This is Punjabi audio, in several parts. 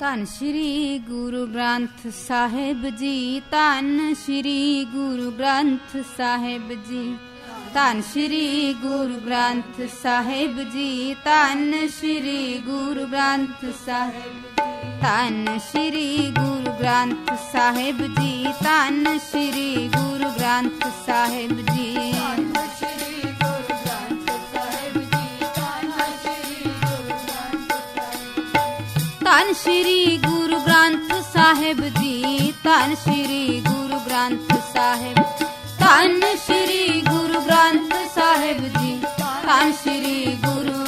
ਧੰਨ ਸ਼੍ਰੀ ਗੁਰੂ ਗ੍ਰੰਥ ਸਾਹਿਬ ਜੀ, ਧੰਨ ਸ਼੍ਰੀ ਗੁਰੂ ਗ੍ਰੰਥ ਸਾਹਿਬ ਜੀ। ਧੰਨ ਸ਼੍ਰੀ ਗੁਰੂ ਗ੍ਰੰਥ ਸਾਹਿਬ ਜੀ, ਧੰਨ ਸ਼੍ਰੀ ਗੁਰੂ ਗ੍ਰੰਥ ਸਾਹਿਬ ਧੰਨ ਸ਼੍ਰੀ ਗੁਰੂ ਗ੍ਰੰਥ ਸਾਹਿਬ ਜੀ, ਧੰਨ ਸ਼੍ਰੀ ਗੁਰੂ ਗ੍ਰੰਥ ਸਾਹਿਬ ਜੀ। ਸ਼੍ਰੀ ਗੁਰੂ ਗ੍ਰੰਥ ਸਾਹਿਬ ਜੀ, ਧੰਨ ਸ਼੍ਰੀ ਗੁਰੂ ਗ੍ਰੰਥ ਸਾਹਿਬ, ਧੰਨ ਸ਼੍ਰੀ ਗੁਰੂ ਗ੍ਰੰਥ ਸਾਹਿਬ ਜੀ, ਧੰਨ ਸ਼੍ਰੀ ਗੁਰੂ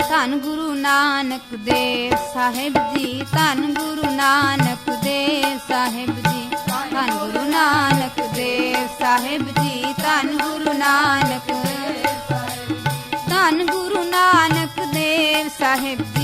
ਧੰਨ ਗੁਰੂ ਨਾਨਕ ਦੇਵ ਸਾਹਿਬ ਜੀ, ਧੰਨ ਗੁਰੂ ਨਾਨਕ ਦੇਵ ਸਾਹਿਬ ਜੀ, ਧੰਨ ਗੁਰੂ ਨਾਨਕ ਦੇਵ ਸਾਹਿਬ ਜੀ, ਧੰਨ ਗੁਰੂ ਨਾਨਕ ਧੰਨ ਗੁਰੂ ਨਾਨਕ ਦੇਵ ਸਾਹਿਬ ਜੀ।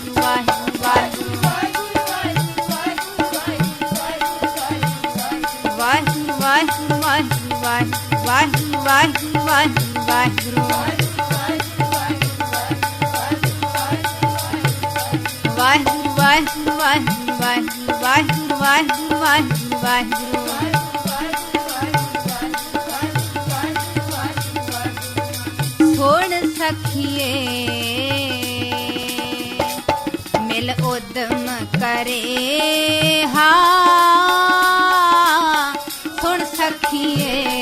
ਵਾਹਿਗੁਰੂ ਵਾਹਿਗੁਰੂ ਵਾਹਿਗੁਰੂ ਵਾਹਿਗੁਰੂ ਵਾਹਿਗੁਰੂ ਵਾਹਿਗੁਰੂ ਵਾਹਿਗੁਰੂ ਵਾਹਿਗੁਰੂ ਵਾਹਿਗੁਰੂ ਵਾਹਿਗੁਰੂ ਵਾਹਿਗੁਰੂ ਵਾਹਿਗੁਰੂ ਵਾਹਿਗੁਰੂ ਛੋੜ ਸਖੀਏ ਮਿਲ ਉਦਮ ਕਰੇ ਹਾ रखिए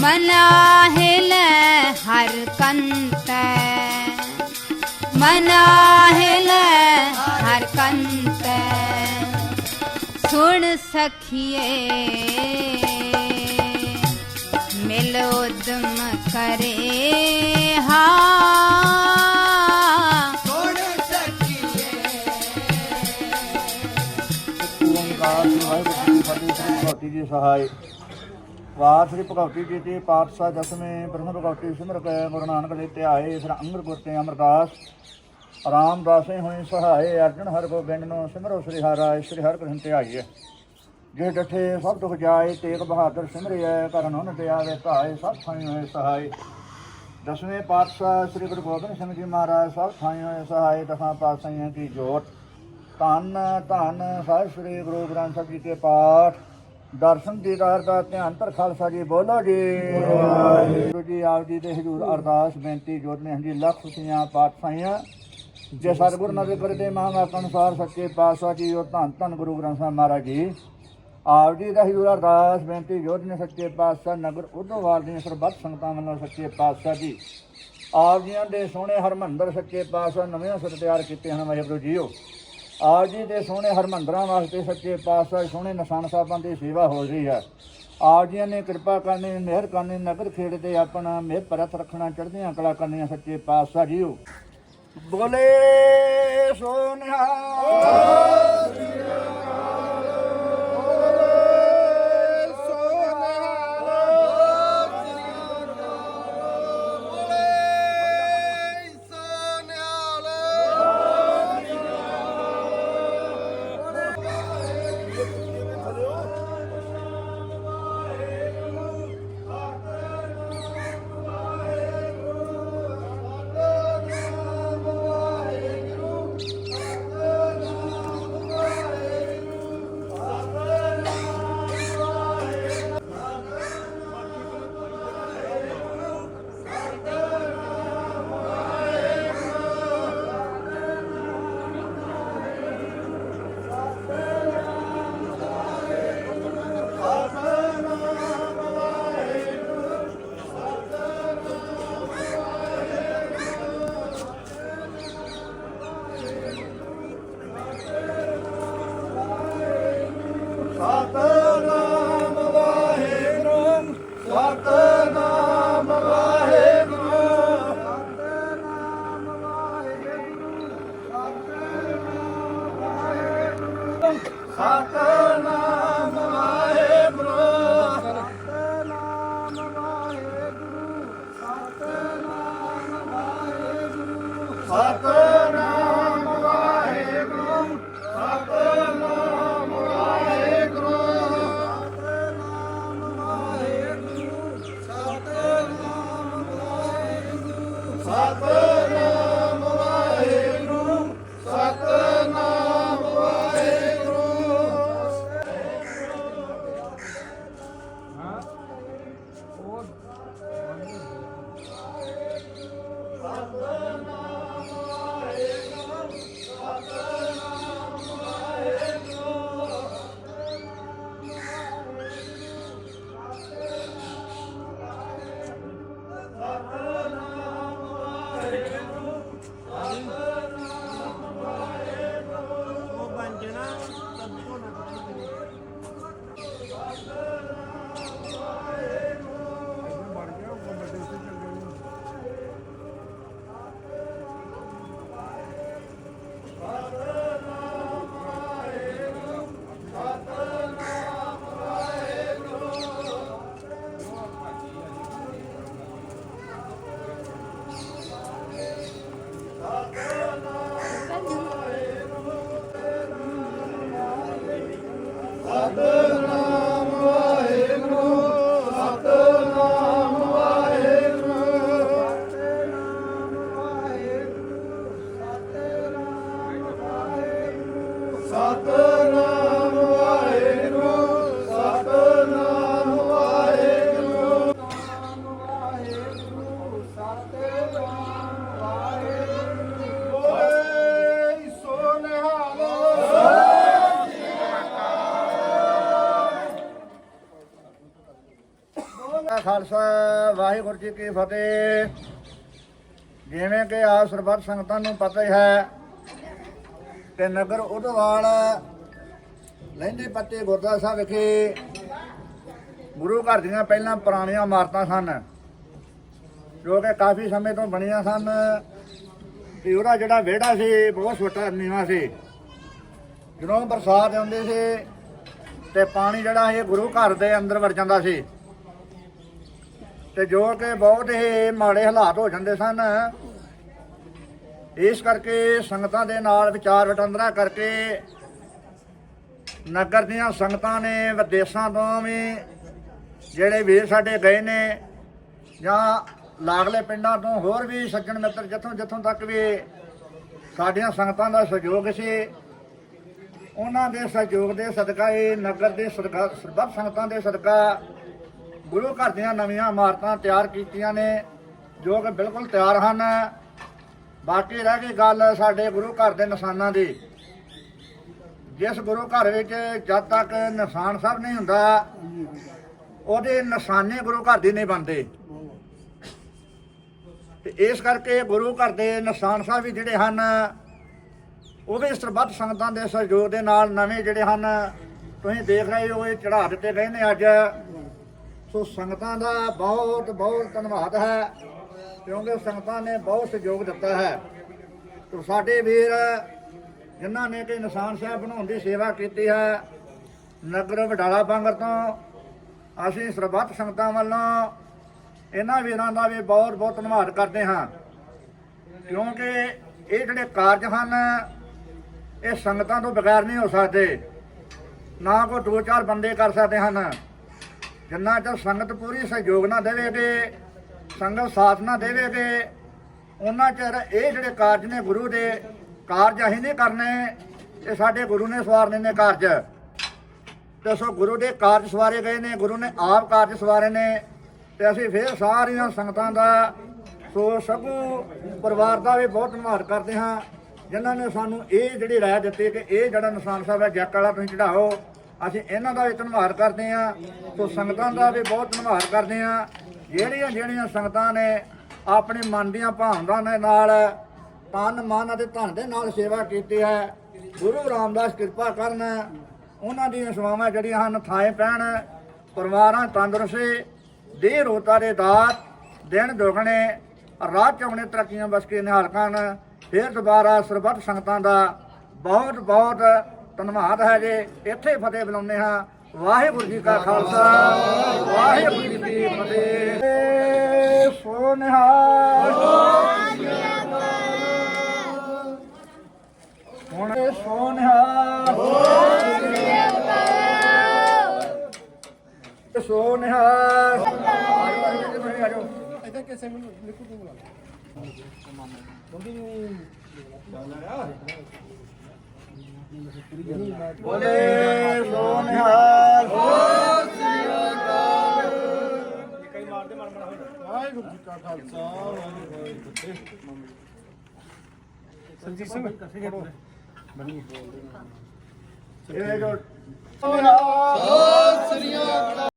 ਮਨਾਹਿਲੇ ਹਰ ਕੰਤੈ ਮਨਾਹਿਲੇ ਹਰ ਕੰਤੈ ਸੁਣ ਸਖੀਏ ਮਿਲੋ ਦਮ ਕਰੇ ਹਾਂ ਸਹਾਇ ਵਾਰ ਸ੍ਰੀ ਭਗਵਤੀ ਜੀ ਦੀ ਪਾਤਸ਼ਾਹ ਦਸਵੇਂ ਬ੍ਰਹਮ ਭਗਵਤੀ ਸਿਮਰ ਕੈ ਗੁਰੂ ਨਾਨਕ ਦੇ ਧਿਆਏ ਫਿਰ ਅੰਗਰ ਗੁਰ ਤੇ ਅਮਰਦਾਸ ਰਾਮਦਾਸੇ ਹੋਏ ਸਹਾਏ ਅਰਜਨ ਹਰ ਗੋਬਿੰਦ ਨੂੰ ਸਿਮਰੋ ਸ੍ਰੀ ਹਰਿ ਸ੍ਰੀ ਹਰਿ ਕ੍ਰਿਸ਼ਨ ਧਿਆਈਏ ਜੇ ਡਠੇ ਸਭ ਦੁਖ ਜਾਏ, ਤੇਗ ਬਹਾਦਰ ਸਿਮਰਿਐ, ਕਰਨ ਉਹਨ ਤੇ ਆਵੇ ਧਾਏ, ਸਭ ਥਾਈ ਹੋਏ ਸਹਾਏ। ਦਸਵੇਂ ਪਾਤਸ਼ਾਹ ਸ੍ਰੀ ਗੁਰੂ ਗੋਬਿੰਦ ਸਿੰਘ ਜੀ ਮਹਾਰਾਜ ਸਭ ਥਾਈ ਹੋਏ ਸਹਾਏ, ਦਸਾਂ ਪਾਤਸ਼ਾਹੀਆਂ ਕੀ ਜੋਤ। ਧੰਨ ਧੰਨ ਸਾਹਿਬ ਸ੍ਰੀ ਗੁਰੂ ਗ੍ਰੰਥ ਸਾਹਿਬ ਜੀ ਕੇ ਪਾਠ। ਦਰਸ਼ਨ ਦੀਦਾਰ ਦਾ ਧਿਆਨ ਧਰ ਖਾਲਸਾ ਜੀ, ਬੋਲੋ ਜੀ। ਗੁਰੂ ਜੀ ਆਪ ਜੀ ਦੇ ਹਜ਼ੂਰ ਅਰਦਾਸ, ਬੇਨਤੀ ਜੋੜਨੇ ਹਾਂ ਜੀ ਲੱਖ ਖੁਸ਼ੀਆਂ ਪਾਤਸ਼ਾਹੀਆਂ ਜੇ ਸਤਿਗੁਰ ਨਜ਼ਰ ਕਰਦੇ ਮਹਾਂਵਾਕ ਅਨੁਸਾਰ ਸੱਚੇ ਪਾਤਸ਼ਾਹ ਜੀ, ਉਹ ਧੰਨ ਧੰਨ ਗੁਰੂ ਗ੍ਰੰਥ ਸਾਹਿਬ ਮਹਾਰਾਜ ਜੀ। ਆਪ ਜੀ ਦਾ ਹਜ਼ੂਰ ਅਰਦਾਸ, ਬੇਨਤੀ ਜੋੜਨੇ ਸੱਚੇ ਪਾਤਸ਼ਾਹ, ਨਗਰ ਉਦੋਵਾਰ ਦੀਆਂ ਸਰਬੱਤ ਸੰਗਤਾਂ ਵੱਲੋਂ ਸੱਚੇ ਪਾਤਸ਼ਾਹ ਜੀ। ਆਪ ਜੀਆਂ ਦੇ ਸੋਹਣੇ ਹਰਮੰਦਰ ਸੱਚੇ ਪਾਤਸ਼ਾਹ ਨਵੇਂ ਸਿਰ ਤਿਆਰ ਕੀਤੇ ਹਨ, ਵਾਹਿਗੁਰੂ ਜੀਓ। ਆਪ ਜੀ ਦੇ ਸੋਹਣੇ ਹਰਮੰਦਰਾਂ ਵਾਸਤੇ ਸੱਚੇ ਪਾਤਸ਼ਾਹ, ਸੋਹਣੇ ਨਿਸ਼ਾਨ ਸਾਹਿਬਾਂ ਦੀ ਸੇਵਾ ਹੋ ਰਹੀ ਹੈ। ਆਪ ਜੀਆਂ ਨੇ ਕਿਰਪਾ ਕਰਨੀ, ਮਿਹਰ ਕਰਨੀ, ਨਗਰ ਖੇੜ ਤੇ ਆਪਣਾ ਮਿਹਰ ਪਰਤ ਰੱਖਣਾ, ਚੜ੍ਹਦੀਆਂ ਕਲਾ ਕਰਨੀਆਂ ਸੱਚੇ ਪਾਤਸ਼ਾਹ ਜੀਓ। ਬੋਲੇ ਸੋਨਿਹਾ ਸਕਲ ਵਾਹਿਗੁਰੂ ਸਤਨਾਮ ਵਾਹਿਗੁਰੂ ਸਤਨਾਮ ਵਾਹਿਗੁਰੂ। ਸਤਨਾਮ ਵਾਹਿਗੁਰੂ ਓਏ ਸੋ ਨਿਹਾਲ ਖਾਲਸਾ, ਵਾਹਿਗੁਰੂ ਜੀ ਕੀ ਫਤਿਹ। ਜਿਵੇਂ ਕਿ ਆਪ ਸਰਬੱਤ ਸੰਗਤਾਂ ਨੂੰ ਪਤਾ ਹੀ ਹੈ ਕਿ ਨਗਰ ਉਦਵਾਲ ਲਹਿੰਦੇ ਪੱਤੇ ਗੁਰਦੁਆਰਾ ਸਾਹਿਬ ਵਿਖੇ ਗੁਰੂ ਘਰ ਦੀਆਂ ਪਹਿਲਾਂ ਪੁਰਾਣੀਆਂ ਇਮਾਰਤਾਂ ਸਨ, ਜੋ ਕਿ ਕਾਫੀ ਸਮੇਂ ਤੋਂ ਬਣੀਆਂ ਸਨ ਤੇ ਉਹਦਾ ਜਿਹੜਾ ਵਿਹੜਾ ਸੀ, ਬਹੁਤ ਛੋਟਾ ਨੀਵਾਂ ਸੀ। ਜਦੋਂ ਬਰਸਾਤ ਆਉਂਦੀ ਸੀ ਤੇ ਪਾਣੀ ਜਿਹੜਾ ਇਹ ਗੁਰੂ ਘਰ ਦੇ ਅੰਦਰ ਵੜ ਜਾਂਦਾ ਸੀ। ਤੇ ਜੋ ਕਿ ਬਹੁਤ ਹੀ ਮਾੜੇ ਹਾਲਾਤ ਹੋ ਜਾਂਦੇ ਸਨ ਇਸ ਕਰਕੇ ਸੰਗਤਾਂ ਦੇ ਨਾਲ ਵਿਚਾਰ ਵਟਾਂਦਰਾ ਕਰਕੇ ਨਗਰ ਦੀਆਂ ਸੰਗਤਾਂ ਨੇ ਵਿਦੇਸ਼ਾਂ ਤੋਂ ਵੀ ਜਿਹੜੇ ਵੀਰ ਸਾਡੇ ਗਏ ਨੇ ਜਾਂ ਲਾਗਲੇ ਪਿੰਡਾਂ ਤੋਂ ਹੋਰ ਵੀ ਸੱਜਣ ਮਿੱਤਰ ਜਿੱਥੋਂ ਜਿੱਥੋਂ ਤੱਕ ਵੀ ਸਾਡੀਆਂ ਸੰਗਤਾਂ ਦਾ ਸਹਿਯੋਗ ਸੀ, ਉਹਨਾਂ ਦੇ ਸਹਿਯੋਗ ਦੇ ਸਦਕਾ ਇਹ ਨਗਰ ਦੇ ਸਦਕਾ ਸਰਬੱਤ ਸੰਗਤਾਂ ਦੇ ਸਦਕਾ ਗੁਰੂ ਘਰ ਦੀਆਂ ਨਵੀਆਂ ਇਮਾਰਤਾਂ ਤਿਆਰ ਕੀਤੀਆਂ ਨੇ, ਜੋ ਕਿ ਬਿਲਕੁਲ ਤਿਆਰ ਹਨ। ਬਾਕੀ ਰਹਿ ਗਈ ਗੱਲ ਸਾਡੇ ਗੁਰੂ ਘਰ ਦੇ ਨਿਸ਼ਾਨਾਂ ਦੀ। ਜਿਸ ਗੁਰੂ ਘਰ ਵਿੱਚ ਜਦ ਤੱਕ ਨਿਸ਼ਾਨ ਸਾਹਿਬ ਨਹੀਂ ਹੁੰਦਾ, ਉਹਦੇ ਨਿਸ਼ਾਨੇ ਗੁਰੂ ਘਰ ਦੇ ਨਹੀਂ ਬਣਦੇ। ਤੇ ਇਸ ਕਰਕੇ ਗੁਰੂ ਘਰ ਦੇ ਨਿਸ਼ਾਨ ਸਾਹਿਬ ਵੀ ਜਿਹੜੇ ਹਨ, ਉਹ ਵੀ ਸਰਬੱਤ ਸੰਗਤਾਂ ਦੇ ਸਹਿਯੋਗ ਦੇ ਨਾਲ ਨਵੇਂ ਜਿਹੜੇ ਹਨ, ਤੁਸੀਂ ਦੇਖ ਰਹੇ ਹੋ, ਇਹ ਚੜਾ ਦਿੱਤੇ ਗਏ ਨੇ ਅੱਜ। ਸੋ ਸੰਗਤਾਂ ਦਾ ਬਹੁਤ ਬਹੁਤ ਧੰਨਵਾਦ ਹੈ। ਕਿਉਂਕਿ ਸੰਗਤਾਂ ਨੇ ਬਹੁਤ ਸਹਿਯੋਗ ਦਿੱਤਾ ਹੈ। ਤੇ ਸਾਡੇ ਵੀਰ, ਜਿਨ੍ਹਾਂ ਨੇ ਕਿ ਨਿਸ਼ਾਨ ਸਾਹਿਬ ਬਣਾਉਣ ਦੀ ਸੇਵਾ ਕੀਤੀ ਹੈ, ਨਗਰ ਵਡਾਲਾ ਬਾਂਗਰ ਤੋਂ, ਅਸੀਂ ਸਰਬੱਤ ਸੰਗਤਾਂ ਵੱਲੋਂ ਇਹਨਾਂ ਵੀਰਾਂ ਦਾ ਵੀ ਬਹੁਤ ਬਹੁਤ ਧੰਨਵਾਦ ਕਰਦੇ ਹਾਂ। ਕਿਉਂਕਿ ਇਹ ਜਿਹੜੇ ਕਾਰਜ ਹਨ, ਇਹ ਸੰਗਤਾਂ ਤੋਂ ਬਗੈਰ ਨਹੀਂ ਹੋ ਸਕਦੇ। ਨਾ ਕੋਈ ਦੋ ਚਾਰ ਬੰਦੇ ਕਰ ਸਕਦੇ ਹਨ। ਜਿੰਨਾ ਚਿਰ ਸੰਗਤ ਪੂਰੀ ਸਹਿਯੋਗ ਨਾ ਦੇਵੇਗੇ ਸੰਗਤ ਸਾਥ ਨਾ ਦੇਵੇਗੇ ਉਹਨਾਂ ਚਿਰ ਇਹ ਜਿਹੜੇ ਕਾਰਜ ਨੇ ਗੁਰੂ ਦੇ, ਕਾਰਜ ਅਸੀਂ ਨਹੀਂ ਕਰਨੇ, ਇਹ ਸਾਡੇ ਗੁਰੂ ਨੇ ਸਵਾਰਨੇ ਨੇ ਕਾਰਜ। ਤੇ ਸੋ ਗੁਰੂ ਦੇ ਕਾਰਜ ਸਵਾਰੇ ਗਏ ਨੇ, ਗੁਰੂ ਨੇ ਆਪ ਕਾਰਜ ਸਵਾਰੇ ਨੇ, ਤੇ ਅਸੀਂ ਫਿਰ ਸਾਰੀਆਂ ਸੰਗਤਾਂ ਦਾ ਸੋ ਸਭੂ ਪਰਿਵਾਰ ਦਾ ਵੀ ਬਹੁਤ ਧੰਨਵਾਦ ਕਰਦੇ ਹਾਂ, ਜਿਨ੍ਹਾਂ ਨੇ ਸਾਨੂੰ ਇਹ ਜਿਹੜੀ ਰਾਏ ਦਿੱਤੀ ਕਿ ਇਹ ਜਿਹੜਾ ਨਿਸ਼ਾਨ ਸਾਹਿਬ ਹੈ, ਜੱਕ ਵਾਲਾ ਤੁਸੀਂ ਚੜਾਓ ਅਸੀਂ ਇਹਨਾਂ ਦਾ ਵੀ ਧੰਨਵਾਦ ਕਰਦੇ ਹਾਂ, ਸੋ ਸੰਗਤਾਂ ਦਾ ਵੀ ਬਹੁਤ ਧੰਨਵਾਦ ਕਰਦੇ ਹਾਂ। ਜਿਹੜੀਆਂ ਜਿਹੜੀਆਂ ਸੰਗਤਾਂ ਨੇ ਆਪਣੇ ਮਨ ਦੀਆਂ ਭਾਵਨਾਵਾਂ ਦੇ ਨਾਲ ਤਨ ਮਨ ਅਤੇ ਧਨ ਦੇ ਨਾਲ ਸੇਵਾ ਕੀਤੀ ਹੈ, ਗੁਰੂ ਰਾਮਦਾਸ ਕਿਰਪਾ ਕਰਨ, ਉਹਨਾਂ ਦੀਆਂ ਸੇਵਾਵਾਂ ਜਿਹੜੀਆਂ ਹਨ, ਥਾਏ ਪੈਣ, ਪਰਿਵਾਰਾਂ ਤੰਦਰੁਸਤੇ, ਦੇਹ ਰੋਤਾ ਦੇ ਦਾਤ, ਦਿਨ ਦੁਗਣੇ, ਰਾਤ ਚੌਗਣੇ ਤਰੱਕੀਆਂ ਬਸਕੇ ਨਿਹਾਲ ਕਰਨ, ਫਿਰ ਦੁਬਾਰਾ ਸਰਬੱਤ ਸੰਗਤਾਂ ਦਾ ਬਹੁਤ ਬਹੁਤ ਧੰਨਵਾਦ ਹੈ ਜੇ ਇੱਥੇ ਫਤਿਹ ਬੁਲਾਉਂਦੇ ਹਾਂ। ਵਾਹਿਗੁਰੂ ਜੀ ਕਾ ਖਾਲਸਾ ਵਾਹਿਗੁਰੂ ਜੀ ਕੀ ਫਤਿਹ। ਸੋ ਹੁਣ ਸੋ ਨਿਹਾਲ ਸੋ ਨਿਹਾਲ ਆਜੋ ਆਜੋ ਜੀ, ਆਜੋ ਇੱਥੇ ਕਿਸੇ ਨੂੰ ਲਿਖੂ ਤੂੰ ਬੁਲਾ ਵਾਹਿਗੁਰੂ ਜੀ ਕਾ ਖਾਲਸਾ ਵਾਹਿਗੁਰੂ ਜੀ ਕੀ ਫਤਿਹ। ਸੰਜੀਤ ਸਿੰਘ ਬਣੀ ਇਹ ਜੋ ਸੋ ਸ੍ਰੀ ਅਕਾਲ